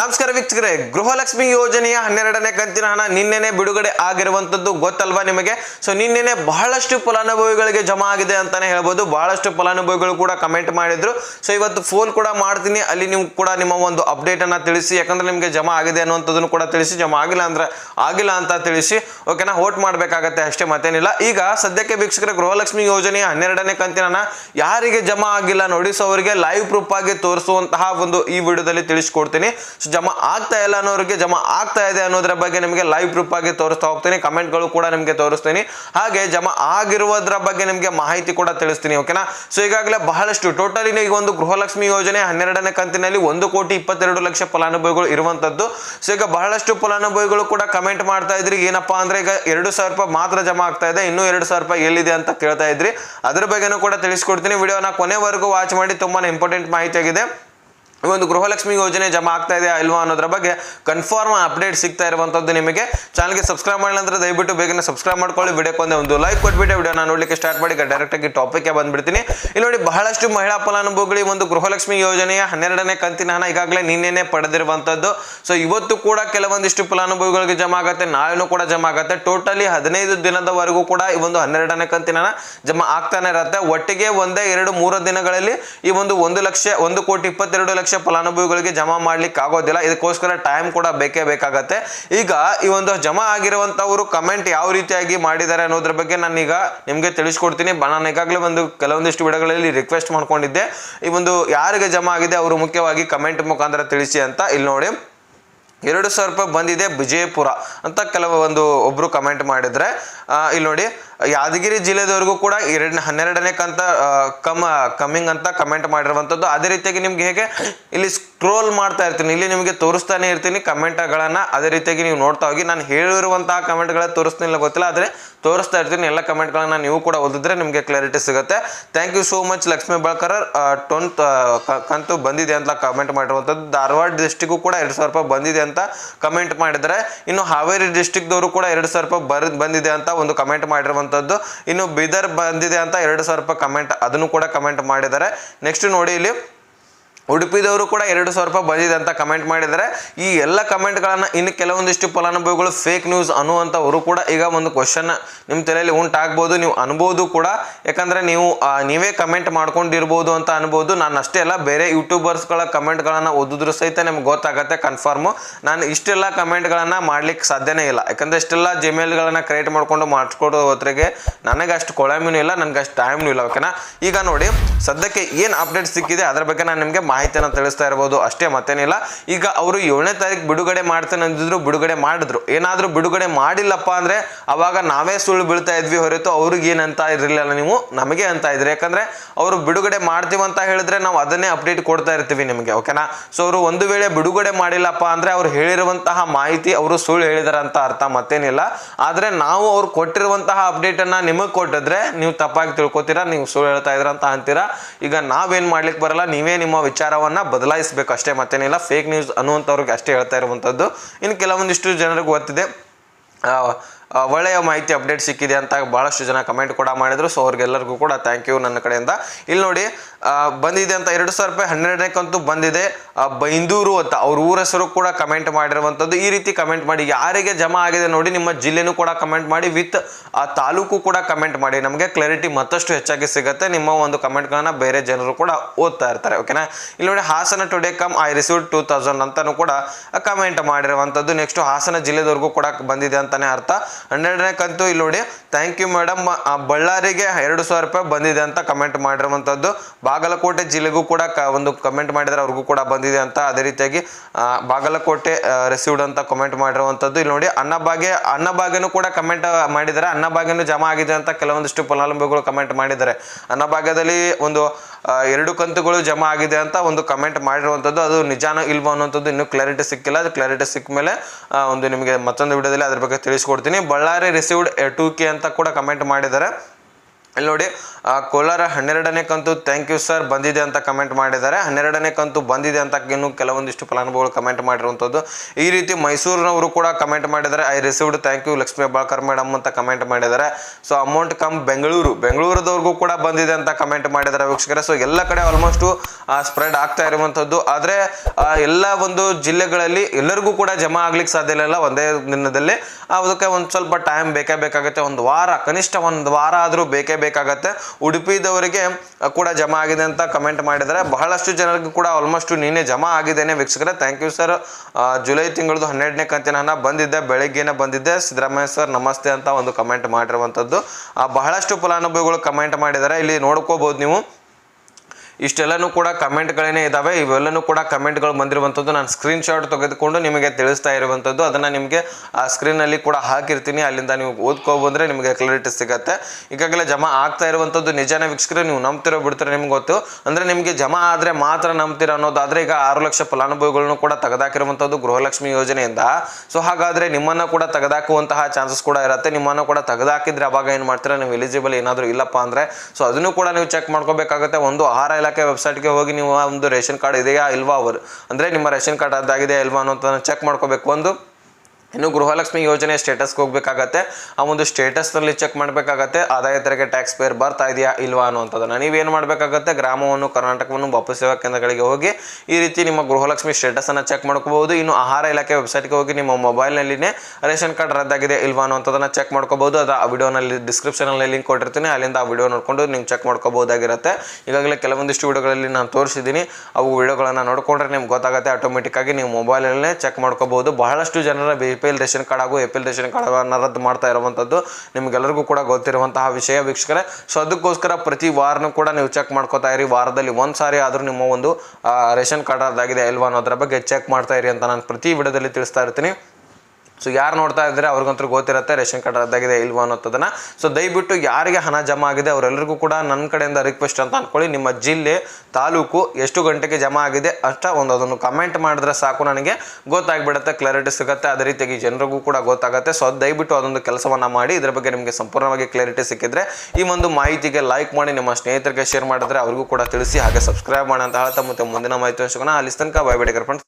ನಮಸ್ಕಾರ ವೀಕ್ಷಕರೇ, ಗೃಹಲಕ್ಷ್ಮಿ ಯೋಜನೆಯ ಹನ್ನೆರಡನೇ ಕಂತಿನ ಹಣ ನಿನ್ನೆನೆ ಬಿಡುಗಡೆ ಆಗಿರುವಂತದ್ದು ಗೊತ್ತಲ್ವಾ ನಿಮಗೆ? ಸೊ ನಿನ್ನೆನೆ ಬಹಳಷ್ಟು ಫಲಾನುಭವಿಗಳಿಗೆ ಜಮಾ ಆಗಿದೆ ಅಂತಾನೆ ಹೇಳ್ಬೋದು. ಬಹಳಷ್ಟು ಫಲಾನುಭವಿಗಳು ಕೂಡ ಕಮೆಂಟ್ ಮಾಡಿದ್ರು. ಸೊ ಇವತ್ತು ಫೋನ್ ಕೂಡ ಮಾಡ್ತೀನಿ. ಅಲ್ಲಿ ನೀವು ಕೂಡ ನಿಮ್ಮ ಒಂದು ಅಪ್ಡೇಟ್ ಅನ್ನ ತಿಳಿಸಿ, ಯಾಕಂದ್ರೆ ನಿಮಗೆ ಜಮಾ ಆಗಿದೆ ಅನ್ನುವಂಥದ್ದನ್ನು ಕೂಡ ತಿಳಿಸಿ, ಜಮಾ ಆಗಿಲ್ಲ ಅಂದ್ರೆ ಆಗಿಲ್ಲ ಅಂತ ತಿಳಿಸಿ ಓಕೆನಾ ವೋಟ್ ಮಾಡಬೇಕಾಗತ್ತೆ ಅಷ್ಟೇ, ಮತ್ತೇನಿಲ್ಲ. ಈಗ ಸದ್ಯಕ್ಕೆ ವೀಕ್ಷಕರ, ಗೃಹಲಕ್ಷ್ಮಿ ಯೋಜನೆಯ ಹನ್ನೆರಡನೇ ಕಂತಿನ ಹಣ ಯಾರಿಗೆ ಜಮಾ ಆಗಿಲ್ಲ ನೋಡಿ ಸೊ ಅವರಿಗೆ ಲೈವ್ ಪ್ರೂಫ್ ಆಗಿ ತೋರಿಸುವಂತಹ ಒಂದು ಈ ವಿಡಿಯೋದಲ್ಲಿ ತಿಳಿಸ್ಕೊಡ್ತೀನಿ. ಸೊ ಜಮಾ ಆಗ್ತಾ ಇಲ್ಲ ಅನ್ನೋರಿಗೆ, ಜಮಾ ಆಗ್ತಾ ಇದೆ ಅನ್ನೋದ್ರ ಬಗ್ಗೆ ನಿಮಗೆ ಲೈವ್ ಪ್ರೂಫ್ ಆಗಿ ತೋರಿಸ್ತಾ ಹೋಗ್ತೀನಿ. ಕಮೆಂಟ್ಗಳು ಕೂಡ ನಿಮಗೆ ತೋರಿಸ್ತೀನಿ. ಹಾಗೆ ಜಮಾ ಆಗಿರುವುದರ ಬಗ್ಗೆ ನಿಮಗೆ ಮಾಹಿತಿ ಕೂಡ ತಿಳಿಸ್ತೀನಿ ಓಕೆನಾ ಸೊ ಈಗಾಗಲೇ ಬಹಳಷ್ಟು ಟೋಟಲಿ ಈಗ ಒಂದು ಗೃಹಲಕ್ಷ್ಮಿ ಯೋಜನೆ ಹನ್ನೆರಡನೇ ಕಂತಿನಲ್ಲಿ ಒಂದು ಕೋಟಿ ಇಪ್ಪತ್ತೆರಡು ಲಕ್ಷ ಫಲಾನುಭವಿಗಳು ಇರುವಂತದ್ದು. ಸೊ ಈಗ ಬಹಳಷ್ಟು ಫಲಾನುಭವಿಗಳು ಕೂಡ ಕಮೆಂಟ್ ಮಾಡ್ತಾ ಇದ್ರಿ. ಏನಪ್ಪಾ ಅಂದ್ರೆ ಈಗ ಎರಡು ಸಾವಿರ ರೂಪಾಯಿ ಮಾತ್ರ ಜಮಾ ಆಗ್ತಾ ಇದೆ. ಇನ್ನೂ ಎರಡು ರೂಪಾಯಿ ಎಲ್ಲಿದೆ ಅಂತ ಕೇಳ್ತಾ ಇದ್ರಿ. ಅದ್ರ ಬಗ್ಗೆನೂ ಕೂಡ ತಿಳಿಸ್ಕೊಡ್ತೀನಿ. ವಿಡಿಯೋನ ಕೊನೆವರೆಗೂ ವಾಚ್ ಮಾಡಿ. ತುಂಬಾನೇ ಇಂಪಾರ್ಟೆಂಟ್ ಮಾಹಿತಿ ಆಗಿದೆ ಈ ಒಂದು ಗೃಹಲಕ್ಷ್ಮಿ ಯೋಜನೆ ಜಮಾ ಆಗ್ತಾ ಇದೆ ಇಲ್ವಾ ಅನ್ನೋದ್ರ ಬಗ್ಗೆ ಕನ್ಫರ್ಮ್ ಅಪ್ಡೇಟ್ ಸಿಗ್ತಾ ಇರುವಂತದ್ದು ನಿಮಗೆ. ಚಾನಲ್ಗೆ ಸಬ್ಸ್ಕ್ರೈಬ್ ಮಾಡಿಲ್ಲ ಅಂದ್ರೆ ದಯವಿಟ್ಟು ಬೇಗನೆ ಸಬ್ಸ್ಕ್ರೈಬ್ ಮಾಡ್ಕೊಳ್ಳಿ. ವಿಡಿಯೋಕ್ಕೊಂದೇ ಒಂದು ಲೈಕ್ ಕೊಟ್ಬಿಟ್ಟು ವಿಡಿಯೋನ ನೋಡಲಿಕ್ಕೆ ಸ್ಟಾರ್ಟ್ ಮಾಡಿ ಡೈರೆಕ್ಟ್ ಆಗಿ ಟಾಪಿಕ್ಗೆ ಬಂದ್ಬಿಡ್ತೀನಿ. ಇಲ್ಲಿ ನೋಡಿ, ಬಹಳಷ್ಟು ಮಹಿಳಾ ಫಲಾನುಭವಿಗಳು ಈ ಒಂದು ಗೃಹಲಕ್ಷ್ಮಿ ಯೋಜನೆಯ ಹನ್ನೆರಡನೇ ಕಂತಿನ ಹಣ ಈಗಾಗಲೇ ನಿನ್ನೆನೆ ಪಡೆದಿರುವಂತದ್ದು ಸೊ ಇವತ್ತು ಕೂಡ ಕೆಲವೊಂದಿಷ್ಟು ಫಲಾನುಭವಿಗಳಿಗೆ ಜಮಾ ಆಗುತ್ತೆ, ನಾಳೆನೂ ಕೂಡ ಜಮಾ ಆಗುತ್ತೆ. ಟೋಟಲಿ ಹದಿನೈದು ದಿನದವರೆಗೂ ಕೂಡ ಈ ಒಂದು ಹನ್ನೆರಡನೇ ಕಂತಿನ ಹಣ ಜಮಾ ಆಗ್ತಾನೆ ಇರುತ್ತೆ. ಒಟ್ಟಿಗೆ ಒಂದೇ, ಎರಡು, ಮೂರು ದಿನಗಳಲ್ಲಿ ಈ ಒಂದು ಒಂದು ಲಕ್ಷ, ಒಂದು ಕೋಟಿ ಇಪ್ಪತ್ತೆರಡು ಲಕ್ಷ ಫಲಾನುಭವಿಗಳಿಗೆ ಜಮಾ ಮಾಡ್ಲಿಕ್ಕೆ ಆಗೋದಿಲ್ಲ. ಇದಕ್ಕೋಸ್ಕರ ಟೈಮ್ ಕೂಡ ಬೇಕೇ ಬೇಕಾಗತ್ತೆ. ಈಗ ಈ ಒಂದು ಜಮಾ ಆಗಿರುವಂತವರು ಕಮೆಂಟ್ ಯಾವ ರೀತಿಯಾಗಿ ಮಾಡಿದ್ದಾರೆ ಅನ್ನೋದ್ರ ಬಗ್ಗೆ ನಾನೀಗ ನಿಮಗೆ ತಿಳಿಸ್ಕೊಡ್ತೀನಿ. ನಾನು ಈಗಾಗಲೇ ಒಂದು ಕೆಲವೊಂದಿಷ್ಟು ವಿಡಗಳಲ್ಲಿ ರಿಕ್ವೆಸ್ಟ್ ಮಾಡ್ಕೊಂಡಿದ್ದೆ. ಈ ಒಂದು ಯಾರಿಗೆ ಜಮಾ ಆಗಿದೆ ಅವರು ಮುಖ್ಯವಾಗಿ ಕಮೆಂಟ್ ಮುಖಾಂತರ ತಿಳಿಸಿ ಅಂತ. ಇಲ್ಲಿ ನೋಡಿ ಎರಡು ಸಾವಿರ ರೂಪಾಯಿ ಬಂದಿದೆ ವಿಜಯಪುರ ಅಂತ ಕೆಲವು ಒಂದು ಒಬ್ರು ಕಮೆಂಟ್ ಮಾಡಿದ್ರೆ ಇಲ್ಲಿ ನೋಡಿ, ಯಾದಗಿರಿ ಜಿಲ್ಲೆದವರೆಗೂ ಕೂಡ ಎರಡನೇ ಹನ್ನೆರಡನೇ ಕಂತ ಕಮ್ಮ ಕಮ್ ಕಮ್ಮಿಂಗ್ ಅಂತ ಕಮೆಂಟ್ ಮಾಡಿರುವಂಥದ್ದು ಅದೇ ರೀತಿಯಾಗಿ ನಿಮ್ಗೆ ಹೇಗೆ, ಇಲ್ಲಿ ಸ್ಕ್ರೋಲ್ ಮಾಡ್ತಾ ಇರ್ತೀನಿ. ಇಲ್ಲಿ ನಿಮಗೆ ತೋರಿಸ್ತಾನೆ ಇರ್ತೀನಿ ಕಮೆಂಟ್ಗಳನ್ನು. ಅದೇ ರೀತಿಯಾಗಿ ನೀವು ನೋಡ್ತಾ ಹೋಗಿ. ನಾನು ಹೇಳಿರುವಂತಹ ಕಮೆಂಟ್ಗಳ ತೋರಿಸ್ತಿಲ್ಲ ಗೊತ್ತಿಲ್ಲ, ಆದರೆ ತೋರಿಸ್ತಾ ಇರ್ತೀನಿ. ಎಲ್ಲ ಕಮೆಂಟ್ಗಳನ್ನು ನೀವು ಕೂಡ ಓದಿದ್ರೆ ನಿಮಗೆ ಕ್ಲಾರಿಟಿ ಸಿಗುತ್ತೆ. Thank you so much Lakshmi Balkar tenth ಕಂತು ಬಂದಿದೆ ಅಂತ ಕಮೆಂಟ್ ಮಾಡಿರುವಂಥದ್ದು. ಧಾರವಾಡ ಡಿಸ್ಟಿಕ್ಗೂ ಕೂಡ ಎರಡು ಸಾವಿರ ರೂಪಾಯಿ ಬಂದಿದೆ ಅಂತ ಕಮೆಂಟ್ ಮಾಡಿದರೆ. ಇನ್ನು ಹಾವೇರಿ ಡಿಸ್ಟಿಕ್ದವರು ಕೂಡ ಎರಡು ಸಾವಿರ ರೂಪಾಯಿ ಬರ್, ಬಂದಿದೆ ಅಂತ ಒಂದು ಕಮೆಂಟ್ ಮಾಡಿರುವಂಥದ್ದು. ಇನ್ನು ಬೀದರ್ ಬಂದಿದೆ ಅಂತ ಎರಡು ಸಾವಿರ ರೂಪಾಯಿ ಕಮೆಂಟ್ ಅದನ್ನು ಕೂಡ ಕಮೆಂಟ್ ಮಾಡಿದ್ದಾರೆ. ನೆಕ್ಸ್ಟ್ ನೋಡಿ ಇಲ್ಲಿ. ಉಡುಪಿದವರು ಕೂಡ ಎರಡು ಸಾವಿರ ರೂಪಾಯಿ ಬಂದಿದೆ ಅಂತ ಕಮೆಂಟ್ ಮಾಡಿದರೆ ಈ ಎಲ್ಲ ಕಮೆಂಟ್ಗಳನ್ನು ಇನ್ನು ಕೆಲವೊಂದಿಷ್ಟು ಫಲಾನುಭವಿಗಳು ಫೇಕ್ ನ್ಯೂಸ್ ಅನ್ನುವಂಥವರು ಕೂಡ ಈಗ ಒಂದು ಕ್ವಶನ್ ನಿಮ್ಮ ತಲೆಯಲ್ಲಿ ಉಂಟಾಗ್ಬೋದು, ನೀವು ಅನ್ಬೋದು ಕೂಡ. ಯಾಕಂದರೆ ನೀವು ನೀವೇ ಕಮೆಂಟ್ ಮಾಡ್ಕೊಂಡಿರ್ಬೋದು ಅಂತ ಅನ್ಬೋದು. ನಾನು ಅಷ್ಟೇ ಅಲ್ಲ, ಬೇರೆ ಯೂಟ್ಯೂಬರ್ಸ್ಗಳ ಕಮೆಂಟ್ಗಳನ್ನು ಓದಿದ್ರು ಸಹಿತ ನಿಮ್ಗೆ ಗೊತ್ತಾಗತ್ತೆ ಕನ್ಫರ್ಮು ನಾನು ಇಷ್ಟೆಲ್ಲ ಕಮೆಂಟ್ಗಳನ್ನು ಮಾಡ್ಲಿಕ್ಕೆ ಸಾಧ್ಯನೇ ಇಲ್ಲ. ಯಾಕಂದರೆ ಇಷ್ಟೆಲ್ಲ ಜಿಮೇಲ್ಗಳನ್ನು ಕ್ರಿಯೇಟ್ ಮಾಡಿಕೊಂಡು ಮಾಡಿಸ್ಕೊಡೋ ಹೊತ್ತಿಗೆ ನನಗೆ ಅಷ್ಟು ಕೊಳಮಿನೂ ಇಲ್ಲ ನನಗೆ ಅಷ್ಟು ಟೈಮ್ನೂ ಇಲ್ಲ ಓಕೆನಾ ಈಗ ನೋಡಿ, ಸದ್ಯಕ್ಕೆ ಏನು ಅಪ್ಡೇಟ್ ಸಿಕ್ಕಿದೆ, ಅದರ ಬಗ್ಗೆ ನಾನು ನಿಮಗೆ ಮಾಹಿತಿಯನ್ನು ತಿಳಿಸ್ತಾ ಇರ್ಬೋದು. ಅಷ್ಟೇ ಮತ್ತೇನಿಲ್ಲ. ಈಗ ಅವರು ಏಳನೇ ತಾರೀಕು ಬಿಡುಗಡೆ ಮಾಡ್ತೇನೆ ಅಂದಿದ್ರು, ಬಿಡುಗಡೆ ಮಾಡಿದ್ರು. ಏನಾದರೂ ಬಿಡುಗಡೆ ಮಾಡಿಲ್ಲಪ್ಪ ಅಂದರೆ ಅವಾಗ ನಾವೇ ಸುಳ್ಳು ಬೀಳ್ತಾ ಇದ್ವಿ ಹೊರತು ಅವ್ರಿಗೆ ಏನಂತ ಇರಲಿಲ್ಲ ನೀವು? ನಮಗೆ ಅಂತ ಇದ್ರಿ. ಯಾಕಂದರೆ ಅವರು ಬಿಡುಗಡೆ ಮಾಡ್ತೀವಿ ಅಂತ ಹೇಳಿದ್ರೆ ನಾವು ಅದನ್ನೇ ಅಪ್ಡೇಟ್ ಕೊಡ್ತಾ ಇರ್ತೀವಿ ನಿಮಗೆ ಓಕೆನಾ ಸೊ ಅವರು ಒಂದು ವೇಳೆ ಬಿಡುಗಡೆ ಮಾಡಿಲ್ಲಪ್ಪ ಅಂದರೆ ಅವ್ರು ಹೇಳಿರುವಂತಹ ಮಾಹಿತಿ ಅವರು ಸುಳ್ಳು ಹೇಳಿದಾರೆ ಅಂತ ಅರ್ಥ ಮತ್ತೇನಿಲ್ಲ. ಆದರೆ ನಾವು ಅವ್ರು ಕೊಟ್ಟಿರುವಂತಹ ಅಪ್ಡೇಟನ್ನು ನಿಮಗೆ ಕೊಟ್ಟಿದ್ರೆ ನೀವು ತಪ್ಪಾಗಿ ತಿಳ್ಕೊತೀರಾ, ನೀವು ಸುಳ್ಳು ಹೇಳ್ತಾ ಇದ್ರ ಅಂತ ಅಂತೀರಾ. ಈಗ ನಾವೇನು ಮಾಡ್ಲಿಕ್ಕೆ ಬರಲ್ಲ, ನೀವೇ ನಿಮ್ಮ ವಿಚಾರವನ್ನ ಬದಲಾಯಿಸಬೇಕು ಅಷ್ಟೇ ಮತ್ತೇನಿಲ್ಲ. ಫೇಕ್ ನ್ಯೂಸ್ ಅನ್ನುವಂಥವ್ರಿಗೆ ಅಷ್ಟೇ ಹೇಳ್ತಾ ಇರುವಂಥದ್ದು. ಇನ್ನು ಕೆಲವೊಂದಿಷ್ಟು ಜನರಿಗೆ ಗೊತ್ತಿದೆ. ಒಳ್ಳೆಯ ಮಾಹಿತಿ ಅಪ್ಡೇಟ್ ಸಿಕ್ಕಿದೆ ಅಂತ ಭಾಳಷ್ಟು ಜನ ಕಮೆಂಟ್ ಕೂಡ ಮಾಡಿದರು. ಸೊ ಅವ್ರಿಗೆಲ್ಲರಿಗೂ ಕೂಡ ಥ್ಯಾಂಕ್ ಯು ನನ್ನ ಕಡೆಯಿಂದ. ಇಲ್ಲಿ ನೋಡಿ ಬಂದಿದೆ ಅಂತ ಎರಡು ಸಾವಿರ ರೂಪಾಯಿ ಹನ್ನೆರಡನೇ ಕಂತು ಬಂದಿದೆ ಬೈಂದೂರು ಅಂತ ಅವ್ರ ಊರ ಹೆಸರು ಕೂಡ ಕಮೆಂಟ್ ಮಾಡಿರುವಂಥದ್ದು. ಈ ರೀತಿ ಕಮೆಂಟ್ ಮಾಡಿ, ಯಾರಿಗೆ ಜಮಾ ಆಗಿದೆ ನೋಡಿ ನಿಮ್ಮ ಜಿಲ್ಲೆನೂ ಕೂಡ ಕಮೆಂಟ್ ಮಾಡಿ, ವಿತ್, ಆ, ತಾಲೂಕು ಕೂಡ ಕಮೆಂಟ್ ಮಾಡಿ. ನಮಗೆ ಕ್ಲಾರಿಟಿ ಮತ್ತಷ್ಟು ಹೆಚ್ಚಾಗಿ ಸಿಗುತ್ತೆ. ನಿಮ್ಮ ಒಂದು ಕಮೆಂಟ್ಗಳನ್ನು ಬೇರೆ ಜನರು ಕೂಡ ಓದ್ತಾ ಇರ್ತಾರೆ ಓಕೆನಾ ಇಲ್ಲಿ ನೋಡಿ, Hassan today come I receive two thousand ಅಂತಲೂ ಕೂಡ ಕಮೆಂಟ್ ಮಾಡಿರುವಂಥದ್ದು. ನೆಕ್ಸ್ಟ್ ಹಾಸನ ಜಿಲ್ಲೆದವರೆಗೂ ಕೂಡ ಬಂದಿದೆ ಅಂತಲೇ ಅರ್ಥ. ಹನ್ನೆರಡನೇ ಕಂತು ಇಲ್ಲಿ ನೋಡಿ. ಥ್ಯಾಂಕ್ ಯು ಮೇಡಮ್ ಬಳ್ಳಾರಿಗೆ ಎರಡು ಸಾವಿರ ರೂಪಾಯಿ ಬಂದಿದೆ ಅಂತ ಕಮೆಂಟ್ ಮಾಡಿರುವಂಥದ್ದು ಬಾಗಲಕೋಟೆ ಜಿಲ್ಲೆಗೂ ಕೂಡ ಒಂದು ಕಮೆಂಟ್ ಮಾಡಿದರೆ ಅವ್ರಿಗೂ ಕೂಡ ಬಂದಿದೆ ಅಂತ ಅದೇ ರೀತಿಯಾಗಿ ಬಾಗಲಕೋಟೆ ರಿಸೀವ್ಡ್ ಅಂತ ಕಮೆಂಟ್ ಮಾಡಿರುವಂಥದ್ದು ಇಲ್ಲಿ ನೋಡಿ ಅನ್ನಭಾಗ್ಯ ಅನ್ನಭಾಗ್ಯನೂ ಕೂಡ ಕಮೆಂಟ್ ಮಾಡಿದ್ದಾರೆ. ಅನ್ನಭಾಗ್ಯನೂ ಜಮಾ ಆಗಿದೆ ಅಂತ ಕೆಲವೊಂದಿಷ್ಟು ಫಲಾನುಭವಿಗಳು ಕಮೆಂಟ್ ಮಾಡಿದ್ದಾರೆ. ಅನ್ನಭಾಗ್ಯದಲ್ಲಿ ಒಂದು ಎರಡು ಕಂತುಗಳು ಜಮಾ ಆಗಿದೆ ಅಂತ ಒಂದು ಕಮೆಂಟ್ ಮಾಡಿರುವಂಥದ್ದು. ಅದು ನಿಜಾನೋ ಇಲ್ವೋ ಅನ್ನೋಂಥದ್ದು ಇನ್ನೂ ಕ್ಲಾರಿಟಿ ಸಿಕ್ಕಿಲ್ಲ. ಅದು ಕ್ಲಾರಿಟಿ ಸಿಕ್ಕ ಮೇಲೆ ಒಂದು ನಿಮಗೆ ಮತ್ತೊಂದು ವಿಡಿಯೋದಲ್ಲಿ ಅದ್ರ ಬಗ್ಗೆ ತಿಳಿಸ್ಕೊಡ್ತೀನಿ. ಬಳ್ಳಾರಿ ರಿಸೀವ್ಡ್ ಟು ಕೆ ಅಂತ ಕೂಡ ಕಮೆಂಟ್ ಮಾಡಿದ್ದಾರೆ. ಇಲ್ಲಿ ನೋಡಿ ಕೋಲಾರ ಹನ್ನೆರಡನೇ ಕಂತು ಥ್ಯಾಂಕ್ ಯು ಸರ್ ಬಂದಿದೆ ಅಂತ ಕಮೆಂಟ್ ಮಾಡಿದ್ದಾರೆ. ಹನ್ನೆರಡನೇ ಕಂತು ಬಂದಿದೆ ಅಂತ ಇನ್ನು ಕೆಲವೊಂದಿಷ್ಟು ಫಲಾನುಭವಿಗಳು ಕಮೆಂಟ್ ಮಾಡಿರುವಂಥದ್ದು. ಈ ರೀತಿ ಮೈಸೂರಿನವರು ಕೂಡ ಕಮೆಂಟ್ ಮಾಡಿದ್ದಾರೆ. I received thank you Lakshmi Balkar madam ಅಂತ ಕಮೆಂಟ್ ಮಾಡಿದ್ದಾರೆ. ಸೊ ಅಮೌಂಟ್ ಕಮ್ ಬೆಂಗಳೂರು ಬೆಂಗಳೂರದವ್ರಿಗೂ ಕೂಡ ಬಂದಿದೆ ಅಂತ ಕಮೆಂಟ್ ಮಾಡಿದ್ದಾರೆ ವೀಕ್ಷಕರೇ. ಸೊ ಎಲ್ಲ ಕಡೆ ಆಲ್ಮೋಸ್ಟು ಸ್ಪ್ರೆಡ್ ಆಗ್ತಾ ಇರುವಂಥದ್ದು. ಆದರೆ ಎಲ್ಲ ಒಂದು ಜಿಲ್ಲೆಗಳಲ್ಲಿ ಎಲ್ಲರಿಗೂ ಕೂಡ ಜಮಾ ಆಗ್ಲಿಕ್ಕೆ ಸಾಧ್ಯ ಇಲ್ಲ ಒಂದೇ ದಿನದಲ್ಲಿ. ಅದಕ್ಕೆ ಒಂದು ಸ್ವಲ್ಪ ಟೈಮ್ ಬೇಕೇ ಬೇಕಾಗುತ್ತೆ. ಒಂದು ವಾರ, ಕನಿಷ್ಠ ಒಂದು ವಾರ ಆದರೂ ಬೇಕೇ ಬೇಕಾಗತ್ತೆ. ಉಡುಪಿದವರಿಗೆ ಕೂಡ ಜಮಾ ಆಗಿದೆ ಅಂತ ಕಮೆಂಟ್ ಮಾಡಿದರೆ ಬಹಳಷ್ಟು ಜನರಿಗೆ ಕೂಡ ಆಲ್ಮೋಸ್ಟ್ ನಿನ್ನೆ ಜಮಾ ಆಗಿದ್ದೇನೆ ವೀಕ್ಷಕರೇ. ಥ್ಯಾಂಕ್ ಯು ಸರ್ ಜುಲೈ ತಿಂಗಳದು ಹನ್ನೆರಡನೇ ಕಂತಿನ ಹಣ ಬಂದಿದ್ದೆ ಬೆಳಗ್ಗೆನೆ ಬಂದಿದ್ದೆ ಸಿದ್ದರಾಮಯ್ಯ ಸರ್ ನಮಸ್ತೆ ಅಂತ ಒಂದು ಕಮೆಂಟ್ ಮಾಡಿರುವಂಥದ್ದು ಬಹಳಷ್ಟು ಫಲಾನುಭವಿಗಳು ಕಮೆಂಟ್ ಮಾಡಿದ್ದಾರೆ. ಇಲ್ಲಿ ನೋಡ್ಕೋಬಹುದು ನೀವು. ಇಷ್ಟೆಲ್ಲನೂ ಕೂಡ ಕಮೆಂಟ್ಗಳೇನೇ ಇದ್ದಾವೆ ಇವೆಲ್ಲನೂ ಕೂಡ ಕಮೆಂಟ್ಗಳು ಬಂದಿರುವಂಥದ್ದು ನಾನು ಸ್ಕ್ರೀನ್ ಶಾಟ್ ತೆಗೆದುಕೊಂಡು ನಿಮಗೆ ತಿಳಿಸ್ತಾ ಇರುವಂಥದ್ದು. ಅದನ್ನು ನಿಮಗೆ ಆ ಸ್ಕ್ರೀನಲ್ಲಿ ಕೂಡ ಹಾಕಿರ್ತೀನಿ. ಅಲ್ಲಿಂದ ನೀವು ಓದ್ಕೊ ಬಂದರೆ ನಿಮಗೆ ಕ್ಲಾರಿಟಿ ಸಿಗುತ್ತೆ. ಈಗಾಗಲೇ ಜಮಾ ಆಗ್ತಾ ಇರುವಂಥದ್ದು ನಿಜಾನೇ ವೀಕ್ಷಕರು, ನೀವು ನಂಬ್ತಿರೋ ಬಿಡ್ತೀರೋ ನಿಮ್ಗೆ ಗೊತ್ತು. ಅಂದರೆ ನಿಮಗೆ ಜಮಾ ಆದರೆ ಮಾತ್ರ ನಂಬ್ತೀರ ಅನ್ನೋದಾದರೆ ಈಗ ಆರು ಲಕ್ಷ ಫಲಾನುಭವಿಗಳನ್ನು ಕೂಡ ತೆಗೆದಾಕಿರುವಂಥದ್ದು ಗೃಹಲಕ್ಷ್ಮಿ ಯೋಜನೆಯಿಂದ. ಸೊ ಹಾಗಾದರೆ ನಿಮ್ಮನ್ನು ಕೂಡ ತೆಗೆದಾಕುವಂತಹ ಚಾನ್ಸಸ್ ಕೂಡ ಇರುತ್ತೆ. ನಿಮ್ಮನ್ನು ಕೂಡ ತೆಗೆದಾಕಿದ್ರೆ ಅವಾಗ ಏನು ಮಾಡ್ತೀರಾ? ನೀವು ಎಲಿಜಿಬಲ್ ಏನಾದರೂ ಇಲ್ಲಪ್ಪ ಅಂದರೆ. ಸೊ ಅದನ್ನು ಕೂಡ ನೀವು ಚೆಕ್ ಮಾಡ್ಕೋಬೇಕಾಗುತ್ತೆ. ಒಂದು ಆಹಾರ ವೆಬ್ಸೈಟ್ಗೆ ಹೋಗಿ ನೀವು ಒಂದು ರೇಷನ್ ಕಾರ್ಡ್ ಇದೆಯಾ ಇಲ್ವಾ ಅವರು? ಅಂದರೆ ನಿಮ್ಮ ರೇಷನ್ ಕಾರ್ಡ್ ಅದಾಗಿದೆಯಾ ಇಲ್ವಾ ಅನ್ನೋದನ್ನು ಚೆಕ್ ಮಾಡ್ಕೋಬೇಕು ಒಂದು. ಇನ್ನು ಗೃಹಲಕ್ಷ್ಮಿ ಯೋಜನೆ ಸ್ಟೇಟಸ್ಗೆ ಹೋಗಬೇಕಾಗತ್ತೆ. ಆ ಒಂದು ಸ್ಟೇಟಸ್ನಲ್ಲಿ ಚೆಕ್ ಮಾಡಬೇಕಾಗತ್ತೆ. ಆದಾಯ ತೆರಿಗೆ ಟ್ಯಾಕ್ಸ್ ಪೇರ್ ಬರ್ತಾ ಇದೆಯಾ ಇಲ್ವಾ ಅನ್ನುವಂಥದ್ದನ್ನು. ನೀವೇನು ಮಾಡಬೇಕಾಗತ್ತೆ? ಗ್ರಾಮವನ್ನು, ಕರ್ನಾಟಕವನ್ನು ವಾಪಸ್ ಸೇವಾ ಕೇಂದ್ರಗಳಿಗೆ ಹೋಗಿ ಈ ರೀತಿ ನಿಮ್ಮ ಗೃಹಲಕ್ಷ್ಮಿ ಸ್ಟೇಟಸನ್ನು ಚೆಕ್ ಮಾಡ್ಕೋಬಹುದು. ಇನ್ನು ಆಹಾರ ಇಲಾಖೆ ವೆಬ್ಸೈಟ್ಗೆ ಹೋಗಿ ನಿಮ್ಮ ಮೊಬೈಲ್ನಲ್ಲಿನೇ ರೇಷನ್ ಕಾರ್ಡ್ ರದ್ದಾಗಿದೆ ಇಲ್ವಾ ಅನ್ನುವಂಥದ್ದನ್ನು ಚೆಕ್ ಮಾಡ್ಕೋಬಹುದು. ಅದು ಆ ವಿಡಿಯೋನಲ್ಲಿ ಡಿಸ್ಕ್ರಿಪ್ಷನಲ್ಲಿ ಲಿಂಕ್ ಕೊಟ್ಟಿರ್ತೀನಿ. ಅಲ್ಲಿಂದ ಆ ವಿಡಿಯೋ ನೋಡ್ಕೊಂಡು ನೀವು ಚೆಕ್ ಮಾಡ್ಕೋಬಹುದಾಗಿರುತ್ತೆ. ಈಗಾಗಲೇ ಕೆಲವೊಂದಿಷ್ಟು ವಿಡಿಯೋಗಳಲ್ಲಿ ನಾನು ತೋರಿಸಿದ್ದೀನಿ. ಅವು ವಿಡಿಯೋಗಳನ್ನು ನೋಡಿಕೊಂಡ್ರೆ ನಿಮ್ಗೆ ಗೊತ್ತಾಗುತ್ತೆ. ಆಟೋಮೆಟಿಕ್ಕಾಗಿ ನೀವು ಮೊಬೈಲಲ್ಲೇ ಚೆಕ್ ಮಾಡ್ಕೋಬಹುದು. ಬಹಳಷ್ಟು ಜನರ ಪಿ ಎಲ್ ರೇಷನ್ ಕಾರ್ಡ್ ಹಾಗೂ ಎ ಪಿ ಎಲ್ ರೇಷನ್ ಕಾರ್ಡ್ಗಳನ್ನು ರದ್ದು ಮಾಡ್ತಾ ಇರುವಂಥದ್ದು ನಿಮಗೆಲ್ಲರಿಗೂ ಕೂಡ ಗೊತ್ತಿರುವಂತಹ ವಿಷಯ ವೀಕ್ಷಕರೇ. ಸೊ ಅದಕ್ಕೋಸ್ಕರ ಪ್ರತಿ ವಾರನೂ ಕೂಡ ನೀವು ಚೆಕ್ ಮಾಡ್ಕೋತಾ ಇರಿ. ವಾರದಲ್ಲಿ ಒಂದು ಸಾರಿ ಆದರೂ ನಿಮ್ಮ ಒಂದು ರೇಷನ್ ಕಾರ್ಡ್ ಅದಾಗಿದೆ ಇಲ್ವಾ ಅನ್ನೋದ್ರ ಬಗ್ಗೆ ಚೆಕ್ ಮಾಡ್ತಾ ಇರಿ ಅಂತ ನಾನು ಪ್ರತಿ ವಿಡಿಯೋದಲ್ಲಿ ತಿಳಿಸ್ತಾ ಇರ್ತೀನಿ. ಸೊ ಯಾರು ನೋಡ್ತಾ ಇದ್ರೆ ಅವ್ರಿಗಂತೂ ಗೊತ್ತಿರುತ್ತೆ, ರೇಷನ್ ಕಾರ್ಡ್ ರದ್ದಾಗಿದೆ ಇಲ್ವಾ ಅನ್ನೋದನ್ನ ಸೊ ದಯವಿಟ್ಟು ಯಾರಿಗೆ ಹಣ ಜಮಾ ಆಗಿದೆ ಅವರೆಲ್ಲರಿಗೂ ಕೂಡ ನನ್ನ ಕಡೆಯಿಂದ ರಿಕ್ವೆಸ್ಟ್ ಅಂತ ಅನ್ಕೊಳ್ಳಿ. ನಿಮ್ಮ ಜಿಲ್ಲೆ, ತಾಲೂಕು ಎಷ್ಟು ಗಂಟೆಗೆ ಜಮಾ ಆಗಿದೆ ಅಷ್ಟ ಒಂದು ಅದನ್ನು ಕಮೆಂಟ್ ಮಾಡಿದ್ರೆ ಸಾಕು ನನಗೆ. ಗೊತ್ತಾಗ್ಬಿಡುತ್ತೆ ಕ್ಲಾರಿಟಿ ಸಿಗುತ್ತೆ, ಅದೇ ರೀತಿಯಾಗಿ ಜನರಿಗೂ ಕೂಡ ಗೊತ್ತಾಗುತ್ತೆ. ಸೊ ದಯವಿಟ್ಟು ಅದೊಂದು ಕೆಲಸವನ್ನ ಮಾಡಿ, ಇದ್ರ ಬಗ್ಗೆ ನಿಮಗೆ ಸಂಪೂರ್ಣವಾಗಿ ಕ್ಲಾರಿಟಿ ಸಿಕ್ಕಿದ್ರೆ ಈ ಒಂದು ಮಾಹಿತಿಗೆ ಲೈಕ್ ಮಾಡಿ, ನಿಮ್ಮ ಸ್ನೇಹಿತರಿಗೆ ಶೇರ್ ಮಾಡಿದ್ರೆ ಅವ್ರಿಗೂ ಕೂಡ ತಿಳಿಸಿ, ಹಾಗೆ ಸಬ್ಸ್ಕ್ರೈಬ್ ಮಾಡಿ ಅಂತ ಹೇಳ್ತಾ ಮತ್ತೆ ಮುಂದಿನ ಮಾಹಿತಿ ಅಲ್ಲಿ ತನಕ ಬಾಯ್ ಬೇಡಿಕರ್